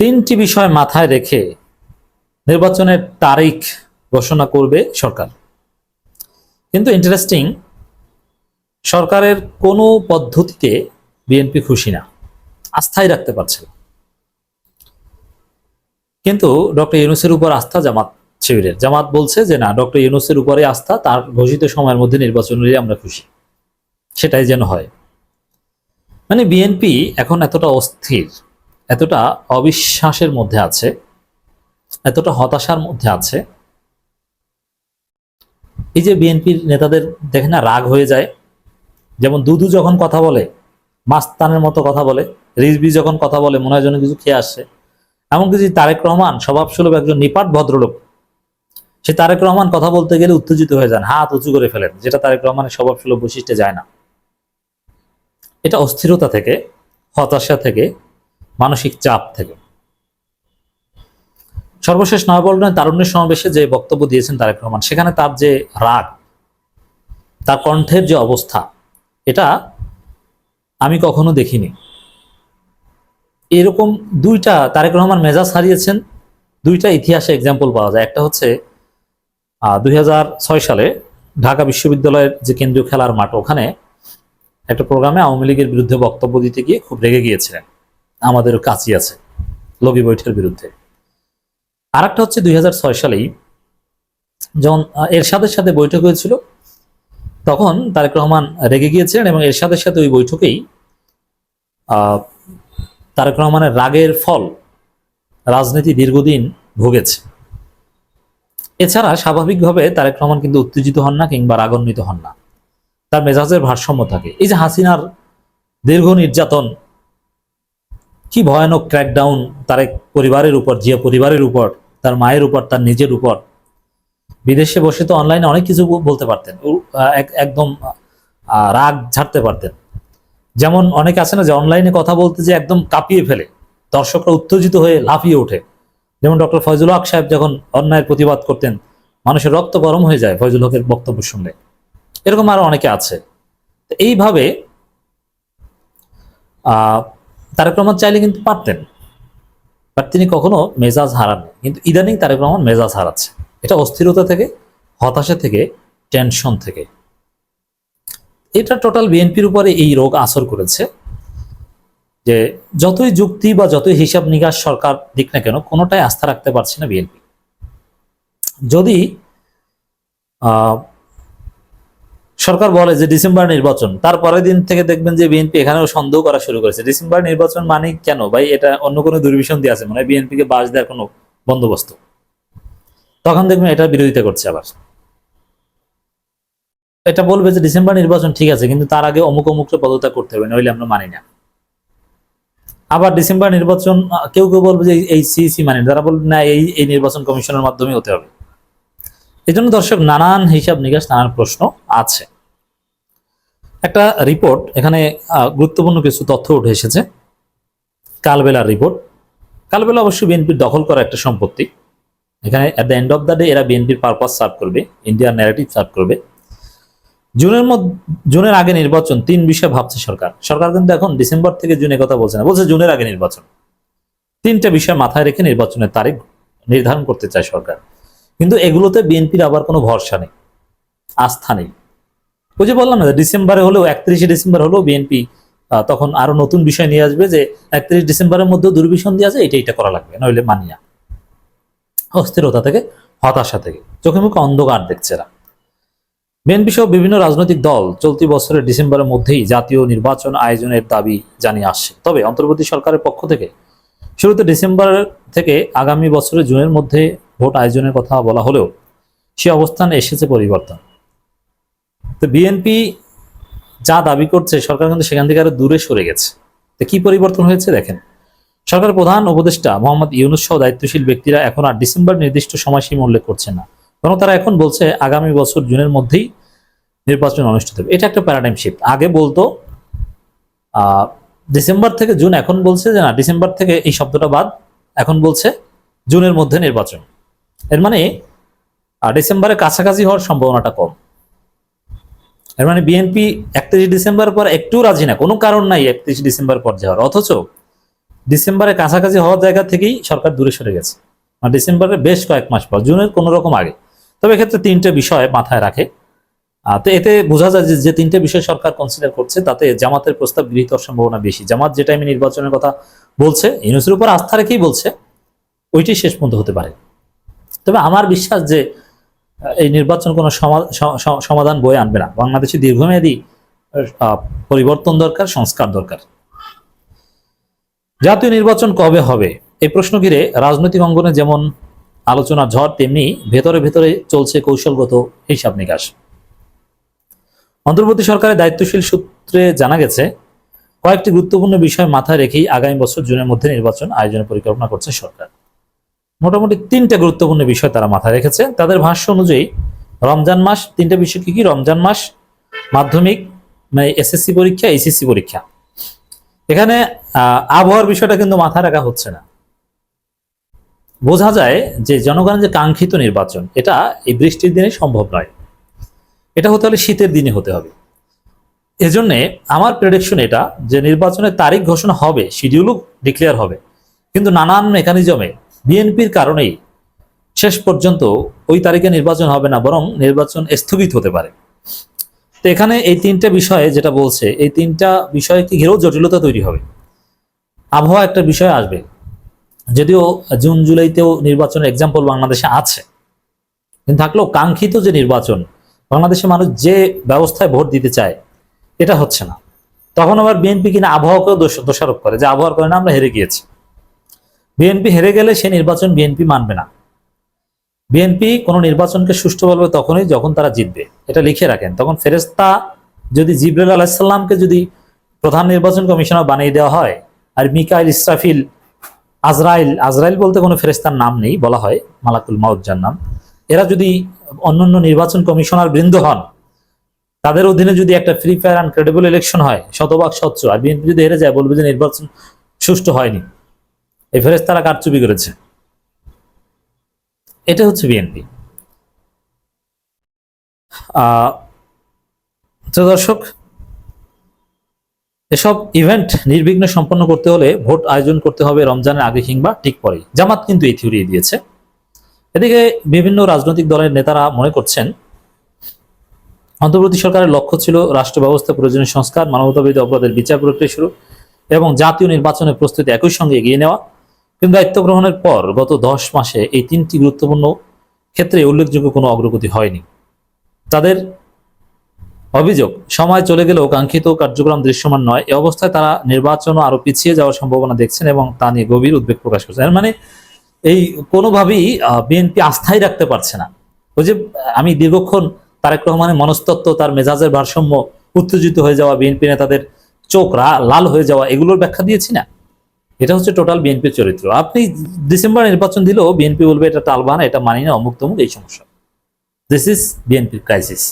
তিনটি বিষয় মাথায় রেখে নির্বাচনের তারিখ ঘোষণা করবে সরকার। কিন্তু ইন্টারেস্টিং সরকারের কোনো পদ্ধতিতে বিএনপি খুশি না, আস্থাই রাখতে পারছে কিন্তু ডক্টর ইউনুসের উপর আস্থা জামাত শিবিরের। জামাত বলছে যে, না, ডক্টর ইউনুসের উপরে আস্থা, তার ঘোষিত সময়ের মধ্যে নির্বাচন নিয়ে আমরা খুশি। সেটাই যেন হয়। মানে বিএনপি এখন এতটা অস্থির এতটা অবিশ্বাসের মধ্যে আছে, এতটা হতাশার মধ্যে আছে। এই যে বিএনপির নেতাদের দেখে না, রাগ হয়ে যায়। যেমন দুদু যখন কথা বলে, মাস্তানের মতো কথা বলে রিজবি যখন কথা বলে, মনে হয় যেন কিছু খেয়ে আসছে। এমনকি যে তারেক রহমান, স্বভাবসুলভ একজন নিপাট ভদ্রলোক, সে তারেক রহমান কথা বলতে গেলে উত্তেজিত হয়ে যান, হাত উঁচু করে ফেলেন, যেটা তারেক রহমানের স্বভাবসুলভ বৈশিষ্ট্যে যায় না। এটা অস্থিরতা থেকে, হতাশা থেকে মানসিক চাপ থেকে। সর্বশেষ নয়াপল্টনের তারুণ্যের সমাবেশে যে বক্তব্য দিয়েছেন তারেক রহমান, সেখানে তার যে রাগ, তার কণ্ঠের যে অবস্থা, এটা আমি কখনো দেখিনি। এরকম দুইটা, তারেক রহমান মেজাজ হারিয়েছেন, দুইটা ইতিহাসে এক্সাম্পল পাওয়া যায়। একটা হচ্ছে দুই হাজার ছয় সালে ঢাকা বিশ্ববিদ্যালয়ের যে কেন্দ্রীয় খেলার মাঠ, ওখানে একটা প্রোগ্রামে আওয়ামী লীগের বিরুদ্ধে বক্তব্য দিতে গিয়ে খুব রেগে গিয়েছিলেন। আমাদের কাছে আছে লগি বৈঠের বিরুদ্ধে। আর একটা হচ্ছে দুই সালেই যখন এরশাদের সাথে বৈঠক হয়েছিল, তখন তারেক রহমান রেগে গিয়েছিলেন এবং এরশাদের সাথে ওই বৈঠকেই তারেক রহমানের রাগের ফল রাজনীতি দীর্ঘদিন ভুগেছে। এছাড়া স্বাভাবিকভাবে তারেক রহমান কিন্তু উত্তেজিত হন না কিংবা রাগান্বিত হন না। তার মেজাজের ভারসাম্য থাকে। এই যে হাসিনার দীর্ঘ নির্যাতন কি ভয়ানক ক্র্যাকডাউন তার এক পরিবারের উপর জিয়া পরিবারের উপর, তার মায়ের উপর, তার নিজের উপর? বিদেশে বসে তো অনলাইনে অনেক কিছু বলতে পারতেন। এক- একদম রাগ ঝাড়তে পারতেন। যেমন অনেকে আছে না যে অনলাইনে কথা বলতে যে একদম কাঁপিয়ে ফেলে। দর্শকরা উত্তেজিত হয়ে লাফিয়ে ওঠে। যেমন ডক্টর ফয়জুল হক সাহেব যখন অন্যায়ের প্রতিবাদ করতেন, মানুষের রক্ত গরম হয়ে যায় ফয়জুল হকের বক্তব্য শুনলে। এরকম আরও অনেকে আছে। এইভাবে তারেক রহমান চাইলে কিন্তু পারতেন। বাট তিনি কখনো মেজাজ হারাননি। কিন্তু ইদানিং তারেক রহমান মেজাজ হারাচ্ছে। এটা অস্থিরতা থেকে, হতাশা থেকে টেনশন থেকে। এটা টোটাল বিএনপির উপরে এই রোগ আসর করেছে যে যতই যুক্তি বা যতই হিসাব নিকাশ সরকার দিক না কেন, কোনোটাই আস্থা রাখতে পারছে না বিএনপি যদি সরকার বলে যে ডিসেম্বর নির্বাচন তারপরের দিন থেকে দেখবেন যে বিএনপি এখানেও সন্দেহ করা শুরু করেছে। ডিসেম্বর নির্বাচন মানে কেন? ভাই, এটা অন্য কোনো দুর্বিষণ দিয়ে আছে মানে বিএনপি কে বাস দেওয়ার কোনো বন্দোবস্ত। তখন দেখবেন এটা বিরোধিতা করছে আবার। এটা বলবে যে ডিসেম্বর নির্বাচন ঠিক আছে, কিন্তু তার আগে অমুক অমুকটা পদত্যাগ করতে হবে, নইলে আমরা মানি না। আবার ডিসেম্বর নির্বাচন কেউ কেউ বলবে যে এই সিসি মানে যারা বলবে না এই এই নির্বাচন কমিশনের মাধ্যমে হতে হবে। এই জন্য দর্শক নানান হিসাব নিকাশ, নানান প্রশ্ন আছে। একটা রিপোর্ট এখানে গুরুত্বপূর্ণ কিছু তথ্য উঠে এসেছে। কালবেলার রিপোর্ট কালবেলা অবশ্যই বিএনপির দখল করা একটা সম্পত্তি। এখানে at the end of the day এরা বিএনপির পারপাস সার্ভ করবে ইন্ডিয়ার ন্যারেটিভ সার্ভ করবে। জুনের মধ্যে, জুনের আগে নির্বাচন তিন বিষয় ভাবছে সরকার। সরকার কিন্তু এখন ডিসেম্বর থেকে জুনে কথা বলছে না, বলছে জুনের আগে নির্বাচন। তিনটা বিষয় মাথায় রেখে নির্বাচনের তারিখ নির্ধারণ করতে চায় সরকার। কিন্তু এগুলোতে বিএনপির আবার কোনো ভরসা নেই, আস্থা নেই। ওই যে বললাম না ডিসেম্বরে হলেও, একত্রিশে ডিসেম্বর হলেও বিএনপি তখন আরও নতুন বিষয় নিয়ে আসবে যে একত্রিশ ডিসেম্বরের মধ্যে দিয়ে আছে, এটা এটা করা লাগবে, নইলে মানিয়া অস্থিরতা থেকে, হতাশা থেকে, চোখে মুখে অন্ধকার দেখছে এরা। বিএনপি সহ বিভিন্ন রাজনৈতিক দল চলতি বছরের ডিসেম্বরের মধ্যেই জাতীয় নির্বাচন আয়োজনের দাবি জানিয়ে আসছে। তবে অন্তর্বর্তী সরকারের পক্ষ থেকে, শুরুতে ডিসেম্বর থেকে আগামী বছরের জুনের মধ্যে ভোট আয়োজনের কথা বলা হলেও সে অবস্থানে এসেছে পরিবর্তন। তো বিএনপি যা দাবি করছে, সরকার কিন্তু সেখান থেকে আরও দূরে সরে গেছে। তো কি পরিবর্তন হয়েছে দেখেন? সরকার প্রধান উপদেষ্টা মোহাম্মদ ইউনুস সহ দায়িত্বশীল ব্যক্তিরা এখন আর ডিসেম্বর নির্দিষ্ট সময়সীমা উল্লেখ করছে না। বরং তারা এখন বলছে আগামী বছর জুনের মধ্যেই নির্বাচন অনুষ্ঠিত হবে। এটা একটা প্যারাডাইম শিফট আগে বলতো ডিসেম্বর থেকে জুন এখন বলছে যে না, ডিসেম্বর থেকে এই শব্দটা বাদ, এখন বলছে জুনের মধ্যে নির্বাচন। এর মানে ডিসেম্বরের কাছাকাছি হওয়ার সম্ভাবনাটা কম। এর মানে বিএনপি একত্রিশ ডিসেম্বর পর একটু রাজি না, কোনো কারণ নাই একত্রিশ ডিসেম্বর পর যাওয়ার। অথচ ডিসেম্বরে কাছাকাছি হওয়ার জায়গা থেকেই সরকার দূরে সরে গেছে। আর ডিসেম্বরের বেশ কয়েক মাস পর, জুনের কোনো রকম আগে। তবে এক্ষেত্রে তিনটে বিষয় মাথায় রাখে। তো এতে বোঝা যায় যে তিনটে বিষয় সরকার কনসিডার করছে, তাতে জামাতের প্রস্তাব গৃহীত সম্ভাবনা বেশি। জামাত যে টাইমে নির্বাচনের কথা বলছে, ইউনুসের উপর আস্থা রেখেই বলছে ওইটি শেষ পর্যন্ত হতে পারে। তবে আমার বিশ্বাস যে এই নির্বাচন কোনো সমাধান বয়ে আনবে না। বাংলাদেশে দীর্ঘমেয়াদী পরিবর্তন দরকার, সংস্কার দরকার। জাতীয় নির্বাচন কবে হবে? এই প্রশ্ন ঘিরে রাজনৈতিক অঙ্গনে যেমন আলোচনা ঝড়, তেমনি ভেতরে ভেতরে চলছে কৌশলগত হিসাব নিকাশ। অন্তর্বর্তী সরকারের দায়িত্বশীল সূত্রে জানা গেছে, কয়েকটি গুরুত্বপূর্ণ বিষয় মাথায় রেখেই আগামী বছর জুনের মধ্যে নির্বাচন আয়োজনের পরিকল্পনা করছে সরকার। মোটামুটি তিনটা গুরুত্বপূর্ণ বিষয় তারা মাথায় রেখেছে। তাদের ভাষ্য অনুযায়ী, রমজান মাস, তিনটা বিষয় কি কি? রমজান মাস, মাধ্যমিক মানে এসএসসি পরীক্ষা এইচএসসি পরীক্ষা। এখানে আবহাওয়ার বিষয়টা কিন্তু মাথায় রাখা হচ্ছে না। বোঝা যায় যে জনগণের যে কাঙ্ক্ষিত নির্বাচন, এটা এই বৃষ্টির দিনে সম্ভব নয়। এটা হতে হলে শীতের দিনে হতে হবে। এজন্যে আমার প্রেডিকশন এটা যে নির্বাচনের তারিখ ঘোষণা হবে শিডিউলও ডিক্লেয়ার হবে। কিন্তু নানান মেকানিজমে বিএনপির কারণেই শেষ পর্যন্ত ওই তারিখে নির্বাচন হবে না, বরং নির্বাচন স্থগিত হতে পারে। তো এখানে এই তিনটা বিষয়ে যেটা বলছে, এই তিনটা বিষয়কে ঘিরেও জটিলতা তৈরি হবে। আবহাওয়া একটা বিষয় আসবে। যদিও জুন জুলাইতেও নির্বাচনের এক্সাম্পল বাংলাদেশে আছে। কিন্তু থাকলেও কাঙ্ক্ষিত যে নির্বাচন, বাংলাদেশের মানুষ যে ব্যবস্থায় ভোট দিতে চায়, এটা হচ্ছে না। তখন আবার বিএনপি কিনা আবহাওয়াকেও দোষ- দোষারোপ করে যে আবহাওয়ার কারণে আমরা হেরে গিয়েছি। বিএনপি হেরে গেলে সে নির্বাচন বিএনপি মানবে না। বিএনপি কোনো নির্বাচনকে সুষ্ঠু বলবে তখনই যখন তারা জিতবে। এটা লিখে রাখেন। তখন ফেরেস্তা যদি জিব্রাইল আলাহিসাল্লামকে যদি প্রধান নির্বাচন কমিশনার বানিয়ে দেওয়া হয়, আর মিকাইল ইসরাফিল, আজরাইল আজরাইল বলতে কোনো ফেরেস্তার নাম নেই, বলা হয় মালাকুল মাউদ যার নাম। এরা যদি অন্যান্য নির্বাচন কমিশনার বৃন্দ হন, তাদের অধীনে যদি একটা free fair and credible election হয়, শতভাগ স্বচ্ছ। আর বিএনপি যদি হেরে যায়, বলবে যে নির্বাচন সুষ্ঠু হয়নি। এই ফেরেস্তারা কারচুপি করেছে? এটা হচ্ছে বিএনপি তো দর্শক, এসব ইভেন্ট নির্বিঘ্নে সম্পন্ন করতে হলে ভোট আয়োজন করতে হবে রমজানের আগে কিংবা ঠিক পরেই। জামাত কিন্তু এই থিওরি দিয়েছে। এদিকে বিভিন্ন রাজনৈতিক দলের নেতারা মনে করছেন, অন্তর্বর্তী সরকারের লক্ষ্য ছিল রাষ্ট্র ব্যবস্থা প্রয়োজনীয় সংস্কার, মানবতাবিরোধী অপরাধের বিচার প্রক্রিয়া শুরু এবং জাতীয় নির্বাচনের প্রস্তুতি একই সঙ্গে এগিয়ে নেওয়া। কিন্তু দায়িত্ব গ্রহণের পর গত দশ মাসে এই তিনটি গুরুত্বপূর্ণ ক্ষেত্রে উল্লেখযোগ্য কোনো অগ্রগতি হয়নি। তাদের অভিযোগ, সময় চলে গেলেও কাঙ্ক্ষিত কার্যক্রম দৃশ্যমান নয়। এ অবস্থায় তারা নির্বাচনও আরও পিছিয়ে যাওয়ার সম্ভাবনা দেখছেন এবং তা নিয়ে গভীর উদ্বেগ প্রকাশ করছেন। মানে এই কোনোভাবেই বিএনপি আস্থায় রাখতে পারছে না। ওই যে, আমি দীর্ঘক্ষণ তারেক রহমানের মনস্তত্ত্ব তার মেজাজের ভারসাম্য উত্তেজিত হয়ে যাওয়া বিএনপি নেতাদের চোখ লাল হয়ে যাওয়া, এগুলোর ব্যাখ্যা দিয়েছি না? এটা হচ্ছে টোটাল বিএনপির চরিত্র। আপনি ডিসেম্বর নির্বাচন দিলেও বিএনপি বলবে এটা টালবান এটা মানি না অমুক তমুক এই সমস্যা। This is BNP crisis